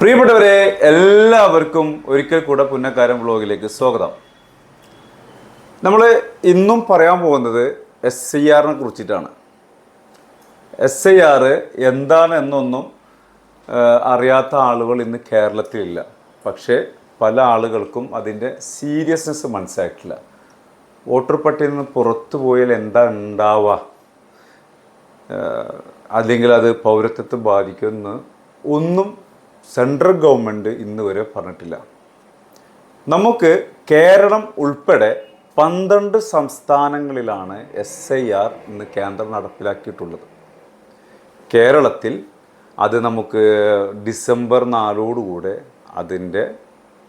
പ്രിയപ്പെട്ടവരെ എല്ലാവർക്കും ഒരിക്കൽ കൂടെ പുന്നക്കാരൻ വ്ളോഗിലേക്ക് സ്വാഗതം. നമ്മൾ ഇന്നും പറയാൻ പോകുന്നത് എസ് ഐ ആറിനെ കുറിച്ചിട്ടാണ്. എസ് ഐ ആർ എന്താണ് എന്നൊന്നും അറിയാത്ത ആളുകൾ ഇന്ന് കേരളത്തിലില്ല. പക്ഷേ പല ആളുകൾക്കും അതിന്റെ സീരിയസ്നെസ് മനസ്സിലാക്കില്ല വോട്ടർ പട്ടികയിൽ നിന്ന് പുറത്തു പോയാൽ എന്താ ഉണ്ടാവുക? അല്ലെങ്കിൽ അത് പൗരത്വത്തെ ബാധിക്കുമെന്ന് ഒന്നും സെൻട്രൽ ഗവൺമെന്റ് ഇന്ന് വരെ പറഞ്ഞിട്ടില്ല. നമുക്ക് കേരളം ഉൾപ്പെടെ പന്ത്രണ്ട് സംസ്ഥാനങ്ങളിലാണ് എസ് ഐ ആർ ഇന്ന് കേന്ദ്രം നടപ്പിലാക്കിയിട്ടുള്ളത്. കേരളത്തിൽ അത് നമുക്ക് ഡിസംബർ നാലോടുകൂടെ അതിന്റെ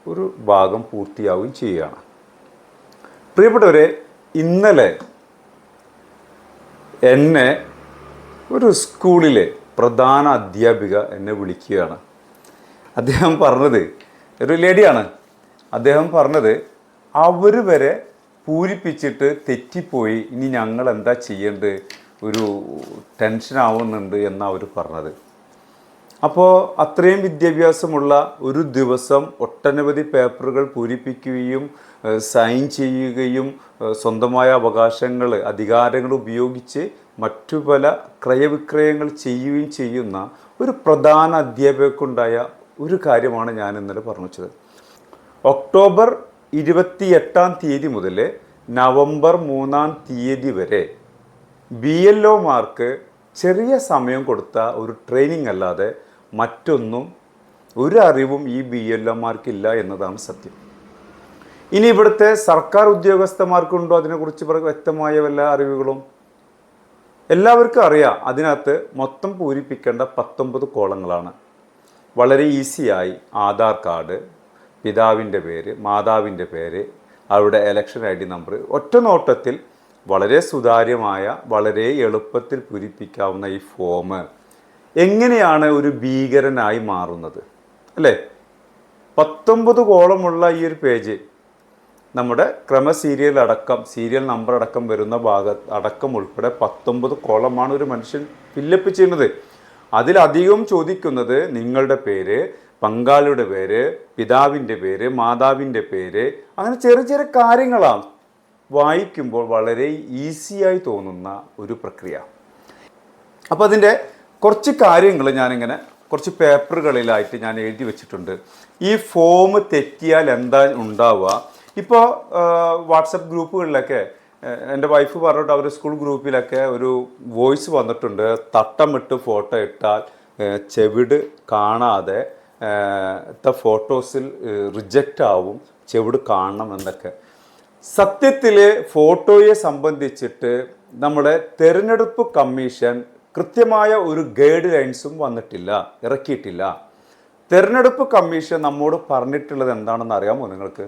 ഒരു ഭാഗം പൂർത്തിയാവുകയും ചെയ്യുകയാണ്. പ്രിയപ്പെട്ടവരെ ഇന്നലെ എന്നെ ഒരു സ്കൂളിലെ പ്രധാന അധ്യാപിക എന്നെ വിളിക്കുകയാണ്. അദ്ദേഹം പറഞ്ഞത് ഒരു ലേഡിയാണ്. അദ്ദേഹം പറഞ്ഞത് അവർ വരെ പൂരിപ്പിച്ചിട്ട് തെറ്റിപ്പോയി ഇനി ഞങ്ങൾ എന്താ ചെയ്യേണ്ടത്? ഒരു ടെൻഷനാവുന്നുണ്ട് എന്നാണ് അവർ പറഞ്ഞത്. അപ്പോൾ അത്രയും വിദ്യാഭ്യാസമുള്ള ഒരു ദിവസം ഒട്ടനവധി പേപ്പറുകൾ പൂരിപ്പിക്കുകയും സൈൻ ചെയ്യുകയും സ്വന്തമായ അവകാശങ്ങൾ അധികാരങ്ങൾ ഉപയോഗിച്ച് മറ്റു പല ക്രയവിക്രയങ്ങൾ ചെയ്യുകയും ചെയ്യുന്ന ഒരു പ്രധാന അധ്യാപകർക്കുണ്ടായ ഒരു കാര്യമാണ് ഞാൻ ഇന്നലെ പറഞ്ഞു വെച്ചത് ഒക്ടോബർ ഇരുപത്തി എട്ടാം തീയതി മുതൽ നവംബർ മൂന്നാം തീയതി വരെ ബി എൽ ഒമാർക്ക് ചെറിയ സമയം കൊടുത്ത ഒരു ട്രെയിനിങ് അല്ലാതെ മറ്റൊന്നും ഒരു അറിവും ഈ ബി എൽ ഒമാർക്കില്ല എന്നതാണ് സത്യം. ഇനി ഇവിടുത്തെ സർക്കാർ ഉദ്യോഗസ്ഥന്മാർക്കുണ്ടോ അതിനെക്കുറിച്ച് വ്യക്തമായ വല്ല അറിവുകളും? എല്ലാവർക്കും അറിയാം അതിനകത്ത് മൊത്തം പൂരിപ്പിക്കേണ്ട പത്തൊമ്പത് കോളങ്ങളാണ്. വളരെ ഈസിയായി ആധാർ കാർഡ് പിതാവിന്റെ പേര് മാതാവിന്റെ പേര് അവരുടെ ഇലക്ഷൻ ഐ ഡി നമ്പർ ഒറ്റ നോട്ടത്തിൽ വളരെ സുതാര്യമായ വളരെ എളുപ്പത്തിൽ പൂരിപ്പിക്കാവുന്ന ഈ ഫോം എങ്ങനെയാണ് ഒരു ഭീകരനായി മാറുന്നത്? അല്ലേ? പത്തൊമ്പത് കോളമുള്ള ഈ ഒരു പേജ് നമ്മുടെ ക്രമ സീരിയൽ അടക്കം സീരിയൽ നമ്പർ അടക്കം വരുന്ന ഭാഗ അടക്കം ഉൾപ്പെടെ പത്തൊമ്പത് കോളമാണ് ഒരു മനുഷ്യൻ ഫില്ലപ്പ് ചെയ്യുന്നത്. അതിലധികം ചോദിക്കുന്നത് നിങ്ങളുടെ പേര് പങ്കാളിയുടെ പേര് പിതാവിന്റെ പേര് മാതാവിന്റെ പേര് അങ്ങനെ ചെറിയ ചെറിയ കാര്യങ്ങളാണ്. വായിക്കുമ്പോൾ വളരെ ഈസിയായി തോന്നുന്ന ഒരു പ്രക്രിയ. അപ്പോൾ അതിന്റെ കുറച്ച് കാര്യങ്ങൾ ഞാനിങ്ങനെ കുറച്ച് പേപ്പറുകളിലായിട്ട് ഞാൻ എഴുതി വെച്ചിട്ടുണ്ട്. ഈ ഫോം തെറ്റിയാൽ എന്താ ഉണ്ടാവുക? ഇപ്പോൾ വാട്സപ്പ് ഗ്രൂപ്പുകളിലൊക്കെ എന്റെ വൈഫ് പറഞ്ഞിട്ട് അവർ സ്കൂൾ ഗ്രൂപ്പിലൊക്കെ ഒരു വോയിസ് വന്നിട്ടുണ്ട്. തട്ടമിട്ട് ഫോട്ടോ ഇട്ടാൽ ചെവിട് കാണാതെ ഫോട്ടോസിൽ റിജക്റ്റ് ആവും ചെവിട് കാണണം എന്നൊക്കെ. സത്യത്തിൽ ഫോട്ടോയെ സംബന്ധിച്ചിട്ട് നമ്മുടെ തെരഞ്ഞെടുപ്പ് കമ്മീഷൻ കൃത്യമായ ഒരു ഗൈഡ് ലൈൻസും വന്നിട്ടില്ല ഇറക്കിയിട്ടില്ല. തെരഞ്ഞെടുപ്പ് കമ്മീഷൻ നമ്മോട് പറഞ്ഞിട്ടുള്ളത് എന്താണെന്ന് അറിയാമോ നിങ്ങൾക്ക്?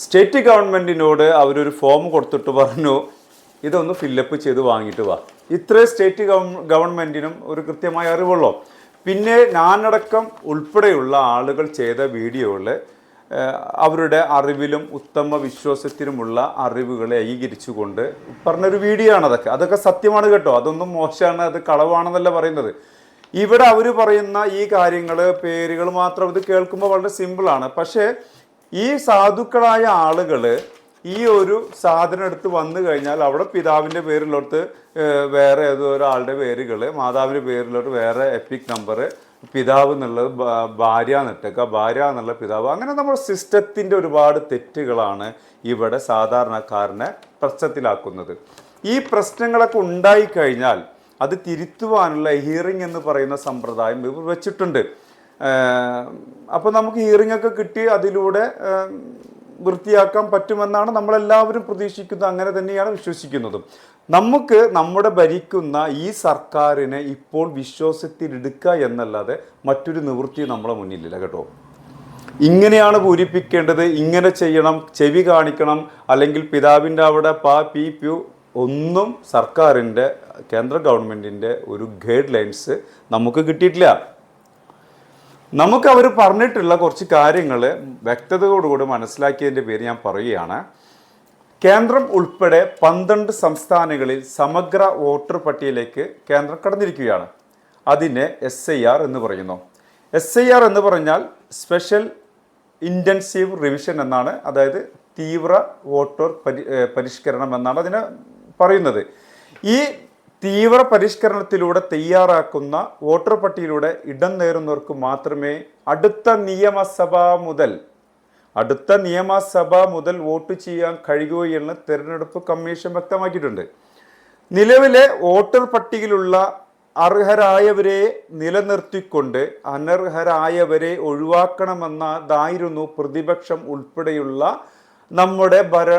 സ്റ്റേറ്റ് ഗവൺമെന്റിനോട് അവരൊരു ഫോം കൊടുത്തിട്ട് പറഞ്ഞു ഇതൊന്ന് ഫില്ലപ്പ് ചെയ്ത് വാങ്ങിയിട്ട് വാ. ഇത്രേ സ്റ്റേറ്റ് ഗവൺ ഗവൺമെന്റിനും ഒരു കൃത്യമായ അറിവുള്ളൂ. പിന്നെ ഞാനടക്കം ഉൾപ്പെടെയുള്ള ആളുകൾ ചെയ്ത വീഡിയോകൾ അവരുടെ അറിവിലും ഉത്തമ വിശ്വാസത്തിലുമുള്ള അറിവുകളെ ഏകീകരിച്ചുകൊണ്ട് പറഞ്ഞൊരു വീഡിയോ ആണ് അതൊക്കെ. അതൊക്കെ സത്യമാണ് കേട്ടോ. അതൊന്നും മോശമാണ് അത് കളവാണെന്നല്ല പറയുന്നത്. ഇവിടെ അവർ പറയുന്ന ഈ കാര്യങ്ങൾ പേരുകൾ മാത്രം ഇത് കേൾക്കുമ്പോൾ വളരെ സിമ്പിളാണ് പക്ഷേ ഈ സാധുക്കളായ ആളുകൾ ഈ ഒരു സാധനം എടുത്ത് വന്നു കഴിഞ്ഞാൽ അവിടെ പിതാവിന്റെ പേരിലോട്ട് വേറെ ഏതോ ഒരാളുടെ പേരുകൾ മാതാവിന്റെ പേരിലോട്ട് വേറെ എപ്പിക് നമ്പർ പിതാവ് എന്നുള്ളത് ഭാര്യ നെറ്റക്ക ഭാര്യ എന്നുള്ള പിതാവ്. അങ്ങനെ നമ്മുടെ സിസ്റ്റത്തിന്റെ ഒരുപാട് തെറ്റുകളാണ് ഇവിടെ സാധാരണക്കാരനെ പ്രശ്നത്തിലാക്കുന്നത്. ഈ പ്രശ്നങ്ങളൊക്കെ ഉണ്ടായിക്കഴിഞ്ഞാൽ അത് തിരുത്തുവാനുള്ള ഹിയറിംഗ് എന്ന് പറയുന്ന സമ്പ്രദായം ഇവർ വെച്ചിട്ടുണ്ട്. അപ്പോൾ നമുക്ക് ഹിയറിംഗ് ഒക്കെ കിട്ടി അതിലൂടെ വൃത്തിയാക്കാൻ പറ്റുമെന്നാണ് നമ്മളെല്ലാവരും പ്രതീക്ഷിക്കുന്നത് അങ്ങനെ തന്നെയാണ് വിശ്വസിക്കുന്നതും. നമുക്ക് നമ്മുടെ ഭരിക്കുന്ന ഈ സർക്കാരിനെ ഇപ്പോൾ വിശ്വാസത്തിലെടുക്കുക എന്നല്ലാതെ മറ്റൊരു നിവൃത്തി നമ്മളെ മുന്നിലില്ല കേട്ടോ. ഇങ്ങനെയാണ് പൂരിപ്പിക്കേണ്ടത് ഇങ്ങനെ ചെയ്യണം ചെവി കാണിക്കണം അല്ലെങ്കിൽ പിതാവിന്റെ അവിടെ പാ പി പ്യു ഒന്നും സർക്കാരിന്റെ കേന്ദ്ര ഗവൺമെന്റിന്റെ ഒരു ഗൈഡ് ലൈൻസ് നമുക്ക് കിട്ടിയിട്ടില്ല. നമുക്ക് അവർ പറഞ്ഞിട്ടുള്ള കുറച്ച് കാര്യങ്ങൾ വ്യക്തതയോടുകൂടി മനസ്സിലാക്കിയതിന്റെ പേര് ഞാൻ പറയുകയാണ്. കേന്ദ്രം ഉൾപ്പെടെ പന്ത്രണ്ട് സംസ്ഥാനങ്ങളിൽ സമഗ്ര വോട്ടർ പട്ടികയിലേക്ക് കേന്ദ്രം കടന്നിരിക്കുകയാണ്. അതിനെ എസ് ഐ ആർ എന്ന് പറയുന്നു. എസ് ഐ ആർ എന്ന് പറഞ്ഞാൽ സ്പെഷ്യൽ ഇന്റൻസീവ് റിവിഷൻ എന്നാണ് അതായത് തീവ്ര വോട്ടർ പരി പരിഷ്കരണം എന്നാണ് അതിനെ പറയുന്നത്. ഈ തീവ്ര പരിഷ്കരണത്തിലൂടെ തയ്യാറാക്കുന്ന വോട്ടർ പട്ടികയിലൂടെ ഇടം നേരുന്നവർക്ക് മാത്രമേ അടുത്ത നിയമസഭ മുതൽ അടുത്ത നിയമസഭ മുതൽ വോട്ട് ചെയ്യാൻ കഴിയുകയെന്ന് തെരഞ്ഞെടുപ്പ് കമ്മീഷൻ വ്യക്തമാക്കിയിട്ടുണ്ട്. നിലവിലെ വോട്ടർ പട്ടികയിലുള്ള അർഹരായവരെ നിലനിർത്തിക്കൊണ്ട് അനർഹരായവരെ ഒഴിവാക്കണമെന്നതായിരുന്നു പ്രതിപക്ഷം ഉൾപ്പെടെയുള്ള നമ്മുടെ ഭര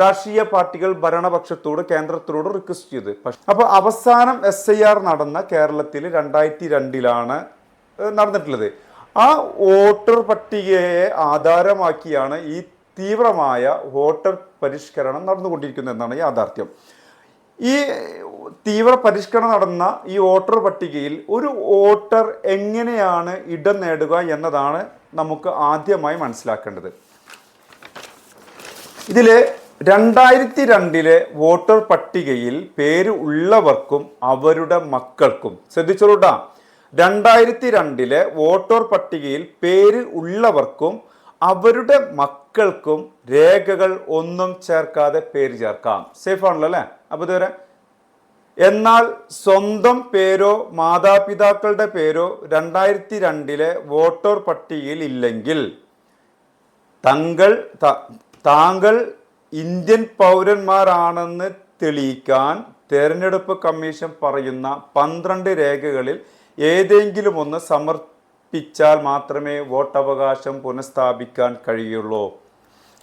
രാഷ്ട്രീയ പാർട്ടികൾ ഭരണപക്ഷത്തോട് കേന്ദ്രത്തോട് റിക്വസ്റ്റ് ചെയ്ത്. അപ്പൊ അപ്പോൾ അവസാനം എസ് ഐ ആർ നടന്ന കേരളത്തിൽ രണ്ടായിരത്തി രണ്ടിലാണ് നടന്നിട്ടുള്ളത്. ആ വോട്ടർ പട്ടികയെ ആധാരമാക്കിയാണ് ഈ തീവ്രമായ വോട്ടർ പരിഷ്കരണം നടന്നുകൊണ്ടിരിക്കുന്നത് എന്നാണ് യാഥാർത്ഥ്യം. ഈ തീവ്ര പരിഷ്കരണം നടന്ന ഈ വോട്ടർ പട്ടികയിൽ ഒരു വോട്ടർ എങ്ങനെയാണ് ഇടം നേടുക എന്നതാണ് നമുക്ക് ആദ്യമായി മനസ്സിലാക്കേണ്ടത്. ഇതിൽ രണ്ടായിരത്തി രണ്ടിലെ വോട്ടർ പട്ടികയിൽ പേര് ഉള്ളവർക്കും അവരുടെ മക്കൾക്കും ശ്രദ്ധിച്ചോളൂട്ടാ. രണ്ടായിരത്തി രണ്ടിലെ വോട്ടർ പട്ടികയിൽ പേര് ഉള്ളവർക്കും അവരുടെ മക്കൾക്കും രേഖകൾ ഒന്നും ചേർക്കാതെ പേര് ചേർക്കാം. സേഫ് ആണല്ലോ അല്ലേ? അപ്പൊ ഇതുവരെ. എന്നാൽ സ്വന്തം പേരോ മാതാപിതാക്കളുടെ പേരോ രണ്ടായിരത്തി രണ്ടിലെ വോട്ടർ പട്ടികയിൽ ഇല്ലെങ്കിൽ തങ്ങൾ താങ്കൾ ഇന്ത്യൻ പൗരന്മാരാണെന്ന് തെളിയിക്കാൻ തെരഞ്ഞെടുപ്പ് കമ്മീഷൻ പറയുന്ന പന്ത്രണ്ട് രേഖകളിൽ ഏതെങ്കിലും ഒന്ന് സമർപ്പിച്ചാൽ മാത്രമേ വോട്ടവകാശം പുനഃസ്ഥാപിക്കാൻ കഴിയുള്ളൂ.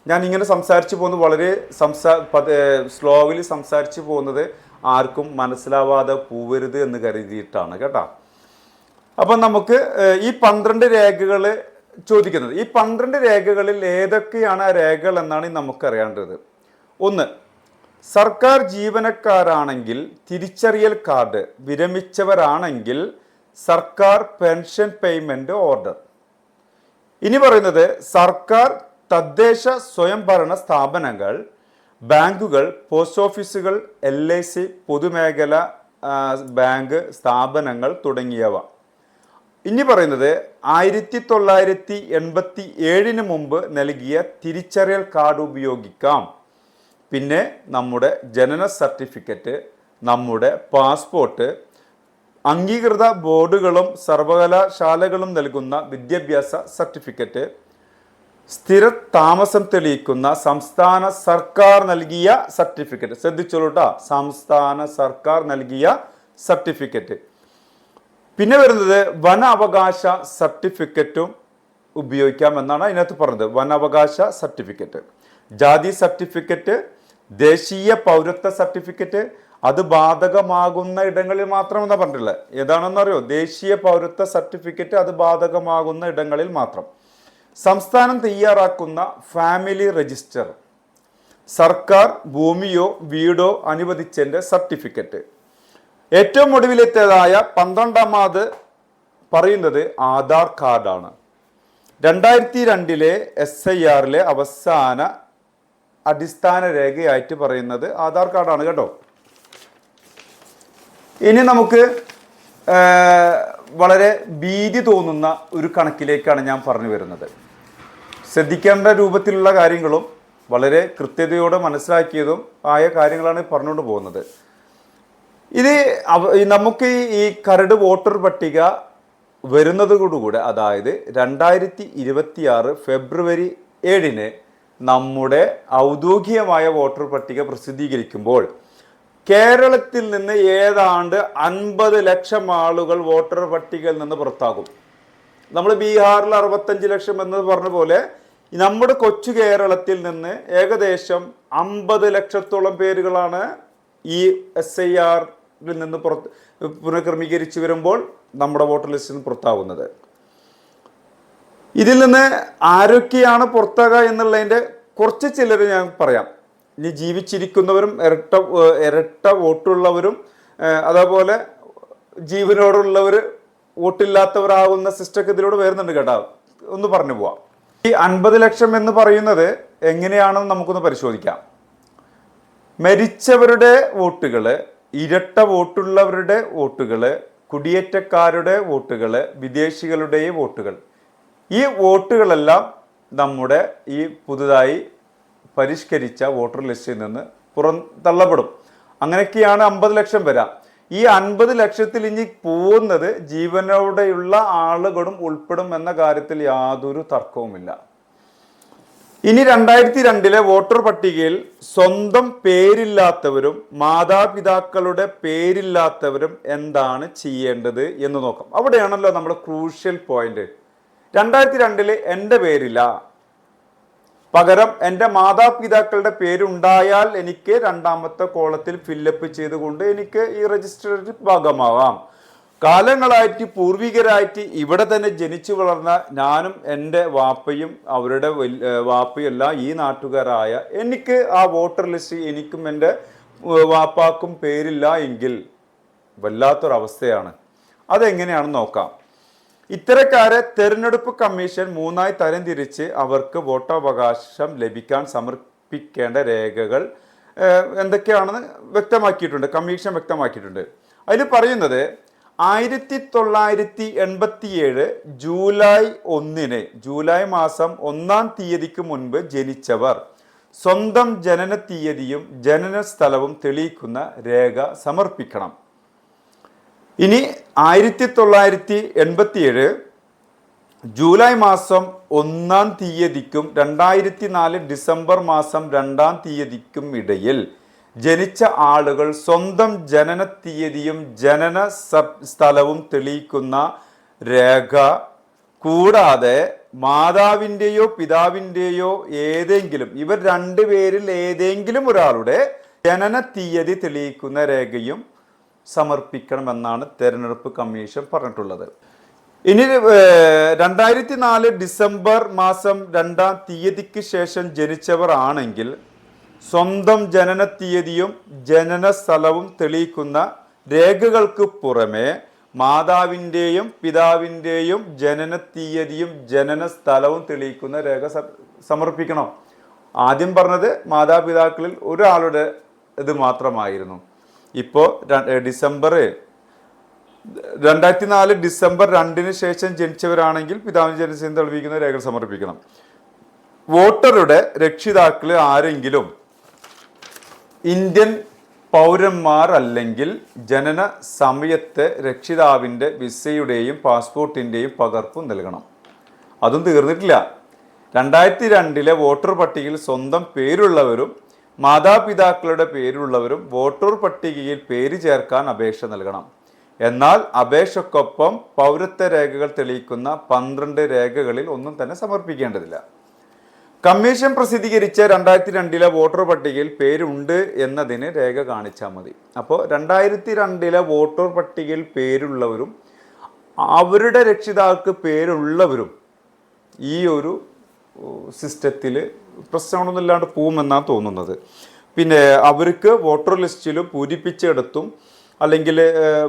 ഞാൻ ഇങ്ങനെ സംസാരിച്ചു പോകുന്നത് വളരെ സംസാ സ്ലോവിൽ സംസാരിച്ചു പോകുന്നത് ആർക്കും മനസ്സിലാവാതെ പോവരുത് എന്ന് കരുതിയിട്ടാണ് കേട്ടോ. അപ്പം നമുക്ക് ഈ പന്ത്രണ്ട് രേഖകൾ ചോദിക്കുന്നത്. ഈ പന്ത്രണ്ട് രേഖകളിൽ ഏതൊക്കെയാണ് ആ രേഖകൾ എന്നാണ് നമുക്കറിയേണ്ടത്. ഒന്ന് സർക്കാർ ജീവനക്കാരാണെങ്കിൽ തിരിച്ചറിയൽ കാർഡ് വിരമിച്ചവരാണെങ്കിൽ സർക്കാർ പെൻഷൻ പേയ്മെന്റ് ഓർഡർ. ഇനി പറയുന്നത് സർക്കാർ തദ്ദേശ സ്വയംഭരണ സ്ഥാപനങ്ങൾ ബാങ്കുകൾ പോസ്റ്റ് ഓഫീസുകൾ എൽ ഐ സി പൊതുമേഖല ബാങ്ക് സ്ഥാപനങ്ങൾ തുടങ്ങിയവ. ഇനി പറയുന്നത് ആയിരത്തി തൊള്ളായിരത്തി എൺപത്തി ഏഴിന് മുമ്പ് നൽകിയ തിരിച്ചറിയൽ കാർഡ് ഉപയോഗിക്കാം. പിന്നെ നമ്മുടെ ജനന സർട്ടിഫിക്കറ്റ് നമ്മുടെ പാസ്പോർട്ട് അംഗീകൃത ബോർഡുകളും സർവകലാശാലകളും നൽകുന്ന വിദ്യാഭ്യാസ സർട്ടിഫിക്കറ്റ് സ്ഥിര താമസം തെളിയിക്കുന്ന സംസ്ഥാന സർക്കാർ നൽകിയ സർട്ടിഫിക്കറ്റ്. ശ്രദ്ധിച്ചോളൂട്ടാ. സംസ്ഥാന സർക്കാർ നൽകിയ സർട്ടിഫിക്കറ്റ്. പിന്നെ വരുന്നത് വനാവകാശ സർട്ടിഫിക്കറ്റും ഉപയോഗിക്കാം എന്നാണ് അതിനകത്ത് പറഞ്ഞത്. വനാവകാശ സർട്ടിഫിക്കറ്റ്. ജാതി സർട്ടിഫിക്കറ്റ് ദേശീയ പൗരത്വ സർട്ടിഫിക്കറ്റ് അത് ബാധകമാകുന്ന ഇടങ്ങളിൽ മാത്രമെന്നാണ് പറഞ്ഞിട്ടുള്ളത്. ഏതാണെന്നറിയോ ദേശീയ പൗരത്വ സർട്ടിഫിക്കറ്റ് അത് ബാധകമാകുന്ന ഇടങ്ങളിൽ മാത്രം. സംസ്ഥാനം തയ്യാറാക്കുന്ന ഫാമിലി രജിസ്റ്റർ. സർക്കാർ ഭൂമിയോ വീടോ അനുവദിച്ചതിന്റെ സർട്ടിഫിക്കറ്റ്. ഏറ്റവും ഒടുവിലെത്തേതായ പന്ത്രണ്ടാമത് പറയുന്നത് ആധാർ കാർഡാണ്. രണ്ടായിരത്തി രണ്ടിലെ എസ് ഐ ആറിലെ അവസാന അടിസ്ഥാന രേഖയായിട്ട് പറയുന്നത് ആധാർ കാർഡാണ് കേട്ടോ. ഇനി നമുക്ക് വളരെ ഭീതി തോന്നുന്ന ഒരു കണക്കിലേക്കാണ് ഞാൻ പറഞ്ഞു വരുന്നത്. ശ്രദ്ധിക്കേണ്ട രൂപത്തിലുള്ള കാര്യങ്ങളും വളരെ കൃത്യതയോടെ മനസ്സിലാക്കിയതും ആയ കാര്യങ്ങളാണ് പറഞ്ഞുകൊണ്ട് പോകുന്നത്. ഇത് നമുക്ക് ഈ- കരട് വോട്ടർ പട്ടിക വരുന്നതോടുകൂടെ അതായത് രണ്ടായിരത്തി ഇരുപത്തി ആറ് ഫെബ്രുവരി ഏഴിന് നമ്മുടെ ഔദ്യോഗികമായ വോട്ടർ പട്ടിക പ്രസിദ്ധീകരിക്കുമ്പോൾ കേരളത്തിൽ നിന്ന് ഏതാണ്ട് അൻപത് ലക്ഷം ആളുകൾ വോട്ടർ പട്ടികയിൽ നിന്ന് പുറത്താകും. നമ്മൾ ബീഹാറിൽ അറുപത്തഞ്ച് ലക്ഷം എന്ന് പറഞ്ഞ പോലെ നമ്മുടെ കൊച്ചു കേരളത്തിൽ നിന്ന് ഏകദേശം അമ്പത് ലക്ഷത്തോളം പേരുകളാണ് ഈ എസ് ഐ ആറിൽ നിന്ന് പുറത്ത് പുനഃക്രമീകരിച്ച് വരുമ്പോൾ നമ്മുടെ വോട്ടർ ലിസ്റ്റിൽ നിന്ന് പുറത്താവുന്നത്. ഇതിൽ നിന്ന് ആരൊക്കെയാണ് പുറത്താകുക എന്നുള്ളതിന്റെ കുറച്ച് ചിലർ ഞാൻ പറയാം. ഇനി ജീവിച്ചിരിക്കുന്നവരും ഇരട്ട ഇരട്ട വോട്ടുള്ളവരും അതേപോലെ ജീവനോടുള്ളവർ വോട്ടില്ലാത്തവരാകുന്ന സിസ്റ്റൊക്കെ ഇതിലൂടെ വരുന്നുണ്ട് കേട്ടോ. ഒന്ന് പറഞ്ഞു പോവാം. ഈ അൻപത് ലക്ഷം എന്ന് പറയുന്നത് എങ്ങനെയാണെന്ന് നമുക്കൊന്ന് പരിശോധിക്കാം. മരിച്ചവരുടെ വോട്ടുകൾ ഇരട്ട വോട്ടുള്ളവരുടെ വോട്ടുകൾ കുടിയേറ്റക്കാരുടെ വോട്ടുകൾ വിദേശികളുടെ വോട്ടുകൾ. ഈ വോട്ടുകളെല്ലാം നമ്മുടെ ഈ പുതുതായി പരിഷ്കരിച്ച വോട്ടർ ലിസ്റ്റിൽ നിന്ന് പുറന്തള്ളപ്പെടും അങ്ങനെയൊക്കെയാണ് അമ്പത് ലക്ഷം വരാം. ഈ അൻപത് ലക്ഷത്തിൽ ഇനി പോകുന്നത് ജീവനോടെയുള്ള ആളുകളും ഉൾപ്പെടും എന്ന കാര്യത്തിൽ യാതൊരു തർക്കവുമില്ല. ഇനി രണ്ടായിരത്തി രണ്ടിലെ വോട്ടർ പട്ടികയിൽ സ്വന്തം പേരില്ലാത്തവരും മാതാപിതാക്കളുടെ പേരില്ലാത്തവരും എന്താണ് ചെയ്യേണ്ടത് എന്ന് നോക്കാം. അവിടെയാണല്ലോ നമ്മുടെ ക്രൂഷ്യൽ പോയിന്റ്. രണ്ടായിരത്തി രണ്ടിൽ എന്റെ പേരില്ല. പകരം എന്റെ മാതാപിതാക്കളുടെ പേരുണ്ടായാൽ എനിക്ക് രണ്ടാമത്തെ കോളത്തിൽ ഫില്ലപ്പ് ചെയ്തുകൊണ്ട് എനിക്ക് ഈ രജിസ്റ്ററിൽ ഭാഗമാവാം. കാലങ്ങളായിട്ട് പൂർവികരായിട്ട് ഇവിടെ തന്നെ ജനിച്ചു വളർന്ന ഞാനും എന്റെ വാപ്പയും അവരുടെ വാപ്പയും എല്ലാം ഈ നാട്ടുകാരായ എനിക്ക് ആ വോട്ടർ ലിസ്റ്റ് എനിക്കും എന്റെ വാപ്പാക്കും പേരില്ല എങ്കിൽ വല്ലാത്തൊരവസ്ഥയാണ്. അതെങ്ങനെയാണെന്ന് നോക്കാം. ഇത്തരക്കാരെ തെരഞ്ഞെടുപ്പ് കമ്മീഷൻ മൂന്നായി തരംതിരിച്ച് അവർക്ക് വോട്ടവകാശം ലഭിക്കാൻ സമർപ്പിക്കേണ്ട രേഖകൾ എന്തൊക്കെയാണെന്ന് വ്യക്തമാക്കിയിട്ടുണ്ട് കമ്മീഷൻ വ്യക്തമാക്കിയിട്ടുണ്ട്. അതിൽ പറയുന്നത് ആയിരത്തി തൊള്ളായിരത്തി എൺപത്തിയേഴ് ജൂലൈ ഒന്നിന് ജൂലൈ മാസം ഒന്നാം തീയതിക്ക് മുൻപ് ജനിച്ചവർ. സ്വന്തം ജനന തീയതിയും ജനന സ്ഥലവും തെളിയിക്കുന്ന രേഖ സമർപ്പിക്കണം. ഇനി ആയിരത്തി തൊള്ളായിരത്തി എൺപത്തിയേഴ് ജൂലൈ മാസം ഒന്നാം തീയതിക്കും രണ്ടായിരത്തി നാല് ഡിസംബർ മാസം രണ്ടാം തീയതിക്കും ഇടയിൽ ജനിച്ച ആളുകൾ സ്വന്തം ജനന തീയതിയും ജനന സ്ഥലവും തെളിയിക്കുന്ന രേഖ കൂടാതെ മാതാവിന്റെയോ പിതാവിന്റെയോ ഏതെങ്കിലും ഇവർ രണ്ടുപേരിൽ ഏതെങ്കിലും ഒരാളുടെ ജനന തീയതി തെളിയിക്കുന്ന രേഖയും സമർപ്പിക്കണമെന്നാണ് തെരഞ്ഞെടുപ്പ് കമ്മീഷൻ പറഞ്ഞിട്ടുള്ളത്. ഇനി രണ്ടായിരത്തി നാല് ഡിസംബർ മാസം രണ്ടാം തീയതിക്ക് ശേഷം ജനിച്ചവർ ആണെങ്കിൽ സ്വന്തം ജനന തീയതിയും ജനന സ്ഥലവും തെളിയിക്കുന്ന രേഖകൾക്ക് പുറമെ മാതാവിന്റെയും പിതാവിന്റെയും ജനന തീയതിയും ജനന സ്ഥലവും തെളിയിക്കുന്ന രേഖ സമർപ്പിക്കണം. ആദ്യം പറഞ്ഞത് മാതാപിതാക്കളിൽ ഒരാളുടെ ഇത് മാത്രമായിരുന്നു. ഇപ്പോൾ ഡിസംബർ രണ്ടായിരത്തി നാല് ഡിസംബർ രണ്ടിന് ശേഷം ജനിച്ചവരാണെങ്കിൽ പിതാവിന് ജനസേന തെളിയിക്കുന്ന രേഖകൾ സമർപ്പിക്കണം. വോട്ടറുടെ രക്ഷിതാക്കൾ ആരെങ്കിലും ഇന്ത്യൻ പൗരന്മാർ അല്ലെങ്കിൽ ജനന സമയത്തെ രക്ഷിതാവിന്റെ വിസയുടെയും പാസ്പോർട്ടിന്റെയും പകർപ്പ് നൽകണം. അതും തീർന്നിട്ടില്ല. രണ്ടായിരത്തി രണ്ടിലെ വോട്ടർ പട്ടികയിൽ സ്വന്തം പേരുള്ളവരും മാതാപിതാക്കളുടെ പേരുള്ളവരും വോട്ടർ പട്ടികയിൽ പേര് ചേർക്കാൻ അപേക്ഷ നൽകണം. എന്നാൽ അപേക്ഷക്കൊപ്പം പൗരത്വ രേഖകൾ തെളിയിക്കുന്ന പന്ത്രണ്ട് രേഖകളിൽ ഒന്നും തന്നെ സമർപ്പിക്കേണ്ടതില്ല. കമ്മീഷൻ പ്രസിദ്ധീകരിച്ച രണ്ടായിരത്തി രണ്ടിലെ വോട്ടർ പട്ടികയിൽ പേരുണ്ട് എന്നതിന് രേഖ കാണിച്ചാൽ മതി. അപ്പോൾ രണ്ടായിരത്തി രണ്ടിലെ വോട്ടർ പട്ടികയിൽ പേരുള്ളവരും അവരുടെ രക്ഷിതാക്കൾക്ക് പേരുള്ളവരും ഈ ഒരു സിസ്റ്റത്തിൽ പ്രശ്നങ്ങളൊന്നും ഇല്ലാണ്ട് പോകുമെന്നാണ് തോന്നുന്നത്. പിന്നെ അവർക്ക് വോട്ടർ ലിസ്റ്റിൽ പൂരിപ്പിച്ചെടുത്തും അല്ലെങ്കിൽ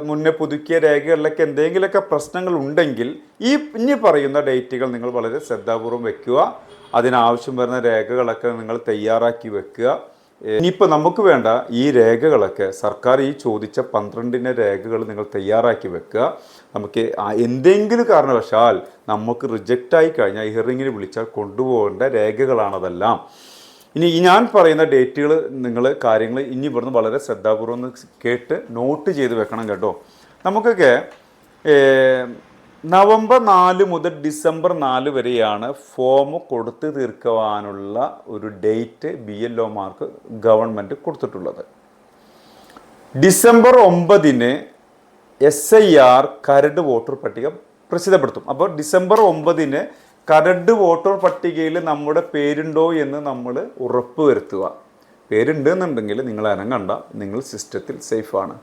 മുന്നേ പുതുക്കിയ രേഖകളിലൊക്കെ എന്തെങ്കിലുമൊക്കെ പ്രശ്നങ്ങൾ ഉണ്ടെങ്കിൽ ഈ ഇനി പറയുന്ന ഡേറ്റുകൾ നിങ്ങൾ വളരെ ശ്രദ്ധാപൂർവം വെക്കുക. അതിനാവശ്യം വരുന്ന രേഖകളൊക്കെ നിങ്ങൾ തയ്യാറാക്കി വെക്കുക. ഇനിയിപ്പോൾ നമുക്ക് വേണ്ട ഈ രേഖകളൊക്കെ സർക്കാർ ഈ ചോദിച്ച പന്ത്രണ്ടിന്റെ രേഖകൾ നിങ്ങൾ തയ്യാറാക്കി വെക്കുക. നമുക്ക് എന്തെങ്കിലും കാരണവശാൽ നമുക്ക് റിജക്റ്റ് ആയി കഴിഞ്ഞാൽ ഹിയറിങ്ങിന് വിളിച്ചാൽ കൊണ്ടുപോകേണ്ട രേഖകളാണതെല്ലാം. ഇനി ഞാൻ പറയുന്ന ഡേറ്റുകൾ നിങ്ങൾ കാര്യങ്ങൾ ഇനി ഇവിടുന്ന് വളരെ ശ്രദ്ധാപൂർവം കേട്ട് നോട്ട് ചെയ്ത് വെക്കണം കേട്ടോ. നമുക്കൊക്കെ നവംബർ നാല് മുതൽ ഡിസംബർ നാല് വരെയാണ് ഫോം കൊടുത്തു തീർക്കുവാനുള്ള ഒരു ഡേറ്റ് ബി എൽ ഒമാർക്ക് ഗവൺമെന്റ് കൊടുത്തിട്ടുള്ളത്. ഡിസംബർ ഒമ്പതിന് എസ് ഐ ആർ കരട് വോട്ടർ പട്ടിക പ്രസിദ്ധപ്പെടുത്തും. അപ്പോൾ ഡിസംബർ ഒമ്പതിന് കരട് വോട്ടർ പട്ടികയിൽ നമ്മുടെ പേരുണ്ടോ എന്ന് നമ്മൾ ഉറപ്പ് വരുത്തുക. പേരുണ്ട് എന്നുണ്ടെങ്കിൽ നിങ്ങൾ അനങ്ങണ്ട. നിങ്ങൾ സിസ്റ്റത്തിൽ സേഫാണ്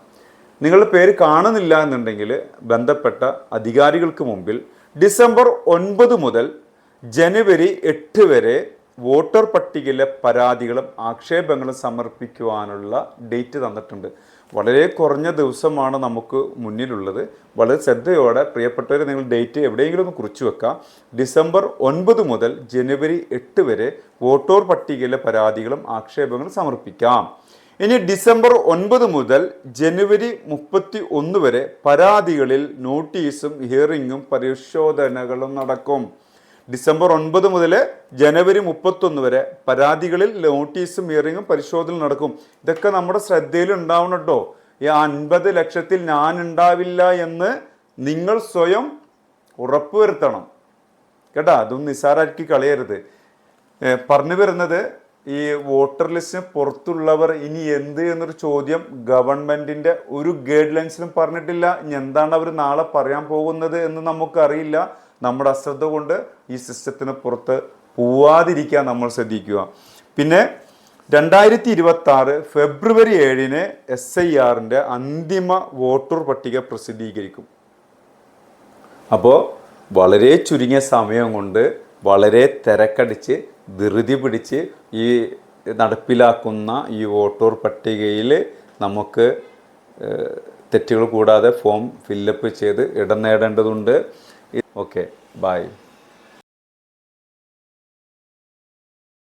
നിങ്ങളുടെ പേര് കാണുന്നില്ല എന്നുണ്ടെങ്കിൽ ബന്ധപ്പെട്ട അധികാരികൾക്ക് മുമ്പിൽ ഡിസംബർ ഒൻപത് മുതൽ ജനുവരി എട്ട് വരെ വോട്ടർ പട്ടികയിലെ പരാതികളും ആക്ഷേപങ്ങളും സമർപ്പിക്കുവാനുള്ള ഡേറ്റ് തന്നിട്ടുണ്ട്. വളരെ കുറഞ്ഞ ദിവസമാണ് നമുക്ക് മുന്നിലുള്ളത്. വളരെ ശ്രദ്ധയോടെ പ്രിയപ്പെട്ടവരെ നിങ്ങൾ ഡേറ്റ് എവിടെയെങ്കിലും ഒന്ന് കുറിച്ചു വെക്കാം. ഡിസംബർ ഒൻപത് മുതൽ ജനുവരി എട്ട് വരെ വോട്ടർ പട്ടികയിലെ പരാതികളും ആക്ഷേപങ്ങളും സമർപ്പിക്കാം. ഇനി ഡിസംബർ ഒൻപത് മുതൽ ജനുവരി മുപ്പത്തി ഒന്ന് വരെ പരാതികളിൽ നോട്ടീസും ഹിയറിങ്ങും പരിശോധനകളും നടക്കും. ഡിസംബർ ഒൻപത് മുതൽ ജനുവരി മുപ്പത്തൊന്ന് വരെ പരാതികളിൽ നോട്ടീസും ഹിയറിങ്ങും പരിശോധന നടക്കും. ഇതൊക്കെ നമ്മുടെ ശ്രദ്ധയിൽ ഉണ്ടാവണം കേട്ടോ. ഈ അൻപത് ലക്ഷത്തിൽ ഞാൻ ഉണ്ടാവില്ല എന്ന് നിങ്ങൾ സ്വയം ഉറപ്പുവരുത്തണം. കേട്ടാ അതൊന്നും നിസ്സാരാക്കി കളയരുത്. പറഞ്ഞു വരുന്നത് ഈ വോട്ടർ ലിസ്റ്റിന് പുറത്തുള്ളവർ ഇനി എന്ത് എന്നൊരു ചോദ്യം ഗവൺമെന്റിന്റെ ഒരു ഗൈഡ് ലൈൻസിലും പറഞ്ഞിട്ടില്ല. ഇനി എന്താണ് അവർ നാളെ പറയാൻ പോകുന്നത് എന്ന് നമുക്കറിയില്ല. നമ്മുടെ അശ്രദ്ധ കൊണ്ട് ഈ സിസ്റ്റത്തിന് പുറത്ത് പോവാതിരിക്കാൻ നമ്മൾ ശ്രദ്ധിക്കുക. പിന്നെ രണ്ടായിരത്തി ഇരുപത്തി ആറ് ഫെബ്രുവരി ഏഴിന് എസ് ഐ ആറിന്റെ അന്തിമ വോട്ടർ പട്ടിക പ്രസിദ്ധീകരിക്കും. അപ്പോൾ വളരെ ചുരുങ്ങിയ സമയം കൊണ്ട് വളരെ തിരക്കടിച്ച് ധൃതി പിടിച്ച് ഈ നടപ്പിലാക്കുന്ന ഈ വോട്ടർ പട്ടികയിൽ നമുക്ക് തെറ്റുകൾ കൂടാതെ ഫോം ഫില്ലപ്പ് ചെയ്ത് ഇടം നേടേണ്ടതുണ്ട്. Okay bye